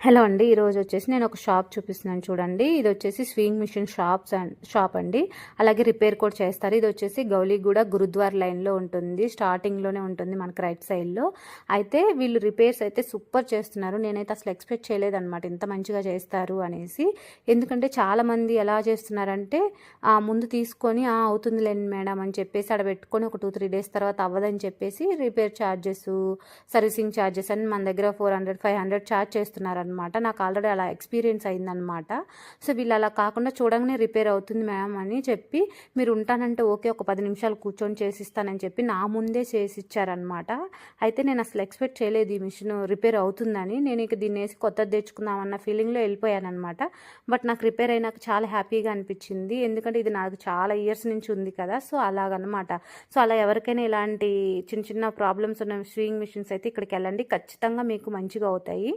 Hello అండి ఈరోజు వచ్చేసి నేను ఒక షాప్ చూపిస్తున్నాను చూడండి. ఇది వచ్చేసి sewing machine shops and shop అండి. అలాగే రిపేర్ కూడా చేస్తారు. ఇది వచ్చేసి గౌలీగూడ గురుద్వార్ లైన్లో ఉంటుంది. స్టార్టింగ్లోనే ఉంటుంది మనకి రైట్ సైడ్లో అయితే వీళ్ళు రిపేర్స్ అయితే సూపర్ చేస్తున్నారు. నేనైతే అసలు ఎక్స్పెక్ట్ చేయలేదన్నమాట ఇంత మంచిగా చేస్తారు అనేసి. ఎందుకంటే చాలామంది ఎలా చేస్తున్నారంటే ఆ, ముందు తీసుకొని "ఆ, అవుతుందిలేండి మేడం అని చెప్పేసి అక్కడ పెట్టుకొని ఒక టూ త్రీ డేస్ తర్వాత అవ్వదని చెప్పేసి రిపేర్ ఛార్జెస్ సర్వీసింగ్ ఛార్జెస్ అని మన దగ్గర four hundred five hundred charge అనమాట నాకు ఆల్రెడీ అలా ఎక్స్పీరియన్స్ అయిందనమాట సో వీళ్ళు అలా కాకుండా చూడంగానే రిపేర్ అవుతుంది మ్యామ్ అని చెప్పి మీరు ఉంటానంటే ఓకే ఒక పది నిమిషాలు కూర్చొని చేసిస్తానని చెప్పి నా ముందే చేసి ఇచ్చారనమాట అయితే నేను అసలు ఎక్స్పెక్ట్ చేయలేదు ఈ మిషన్ రిపేర్ అవుతుందని. నేను ఇక దీన్ని వేసి కొత్తది తెచ్చుకుందామన్న ఫీలింగ్లో వెళ్ళిపోయానమాట బట్ నాకు రిపేర్ అయినాక చాలా హ్యాపీగా అనిపించింది. ఎందుకంటే ఇది నాకు చాలా ఇయర్స్ నుంచి ఉంది కదా. సో అలాగనమాట సో అలా ఎవరికైనా ఇలాంటి చిన్న చిన్న ప్రాబ్లమ్స్ ఉన్న స్వింగ్ మిషన్స్ అయితే ఇక్కడికి వెళ్ళండి. ఖచ్చితంగా మీకు మంచిగా అవుతాయి.